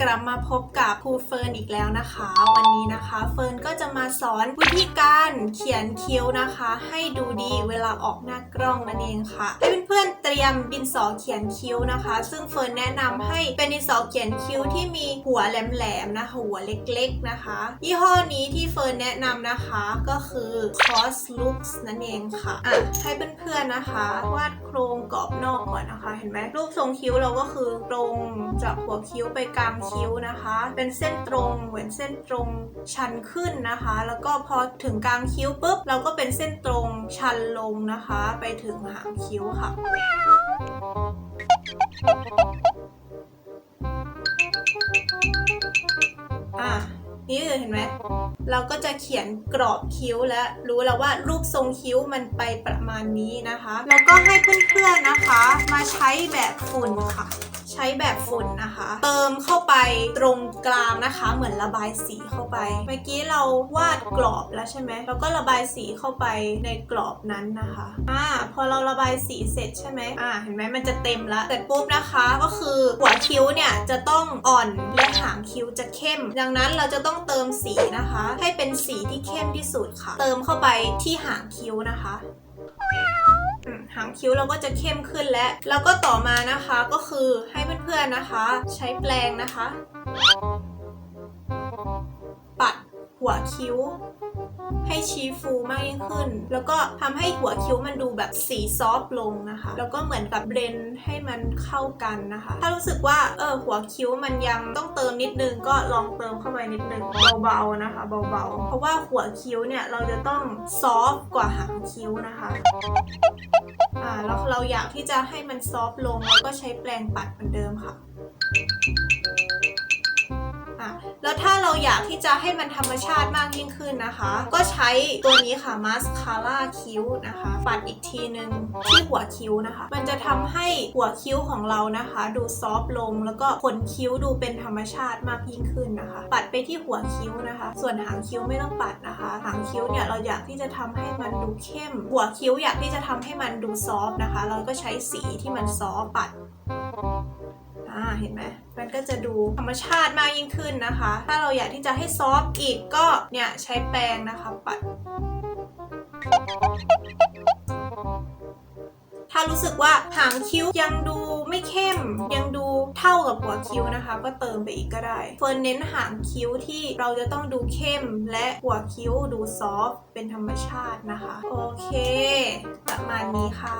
กลับมาพบกับครูเฟิร์นอีกแล้วนะคะ วันนี้นะคะเฟิร์นก็จะมาสอนวิธีการเขียนคิ้วนะคะ ให้ดูดีเวลาออกหน้ากล้องนั่นเองค่ะให้เพื่อนๆ เตรียมดินสอเขียนคิ้วนะคะ ซึ่งเฟิร์นแนะนำให้เป็นดินสอเขียนคิ้วที่มีหัวแหลมๆนะคะ หัวเล็กๆนะคะ ยี่ห้อนี้ที่เฟิร์นแนะนำนะคะก็คือ Cos Looks นั่นเองค่ะอะให้เพื่อนๆนะคะ วาดโครงกรอบนอกก่อนนะคะ เห็นไหมรูปทรงคิ้วเราก็คือตรงจากหัวคิ้วไปกลางคิ้วนะคะ เป็นเส้นตรงเหมือนเส้นตรงชันขึ้นนะคะ แล้วก็พอถึงกลางคิ้วปุ๊บเราก็เป็นเส้นตรงชันลงนะคะ ไปถึงหางคิ้วค่ะ อะนี่เห็นไหม เราก็จะเขียนกรอบคิ้วและรู้แล้วว่ารูปทรงคิ้วมันไปประมาณนี้นะคะ แล้วก็ให้เพื่อนๆนะคะ มาใช้แบบฝุ่นค่ะ ใช้แบบฝุ่นนะคะ เติมเข้าไปตรงกลางนะคะ เหมือนระบายสีเข้าไป เมื่อกี้เราวาดกรอบแล้วใช่ไหมแล้วก็ระบายสีเข้าไปในกรอบนั้นนะคะอ่าพอเราระบายสีเสร็จใช่ไหมอ่าเห็นไหมมันจะเต็มแล้วเสร็จปุ๊บนะคะก็คือหัวคิ้วเนี่ยจะต้องอ่อนและหางคิ้วจะเข้ม ดังนั้นเราจะต้องเติมสีนะคะ ให้เป็นสีที่เข้มที่สุดค่ะ เติมเข้าไปที่หางคิ้วนะคะ หางคิ้วเราก็จะเข้มขึ้นแล้วแล้วก็ต่อมานะคะก็คือให้เพื่อนๆนะคะ ใช้แปรงนะคะ ปัดหัวคิ้ว ให้ชี้ฟูมากยิ่งขึ้น แล้วก็ทำให้หัวคิ้วมันดูแบบสีซอฟต์ลงนะคะ แล้วก็เหมือนกับเบรนให้มันเข้ากันนะคะ ถ้ารู้สึกว่าเออหัวคิ้วมันยังต้องเติมนิดนึงก็ลองเติมเข้าไปนิดนึงเบาๆนะคะเบาๆ เพราะว่าหัวคิ้วเนี่ยเราจะต้องซอฟต์กว่าหางคิ้วนะคะ อ่าแล้วเราอยากที่จะให้มันซอฟต์ลงแล้วก็ใช้แปรงปัดเหมือนเดิมค่ะ แล้วถ้าเราอยากที่จะให้มันธรรมชาติมากยิ่งขึ้นนะคะ ก็ใช้ตัวนี้ค่ะมาสคาร่าคิ้วนะคะ ปัดอีกทีนึงที่หัวคิ้วนะคะ มันจะทำให้หัวคิ้วของเรานะคะ ดูซอฟลงแล้วก็ขนคิ้วดูเป็นธรรมชาติมากยิ่งขึ้นนะคะ ปัดไปที่หัวคิ้วนะคะ ส่วนหางคิ้วไม่ต้องปัดนะคะ หางคิ้วเนี่ยเราอยากที่จะทำให้มันดูเข้ม หัวคิ้วอยากที่จะทำให้มันดูซอฟนะคะ เราก็ใช้สีที่มันซอฟปัดอ่าเห็นไหมมันก็จะดูธรรมชาติมากยิ่งขึ้นนะคะ ถ้าเราอยากที่จะให้ซอฟต์อีกก็เนี่ยใช้แปรงนะคะปัด ถ้ารู้สึกว่าหางคิ้วยังดูไม่เข้มยังดูเท่ากับหัวคิ้วนะคะ ก็เติมไปอีกก็ได้เฟิร์นเน้นหางคิ้วที่เราจะต้องดูเข้มและหัวคิ้วดูซอฟเป็นธรรมชาตินะคะ โอเค ประมาณนี้ค่ะ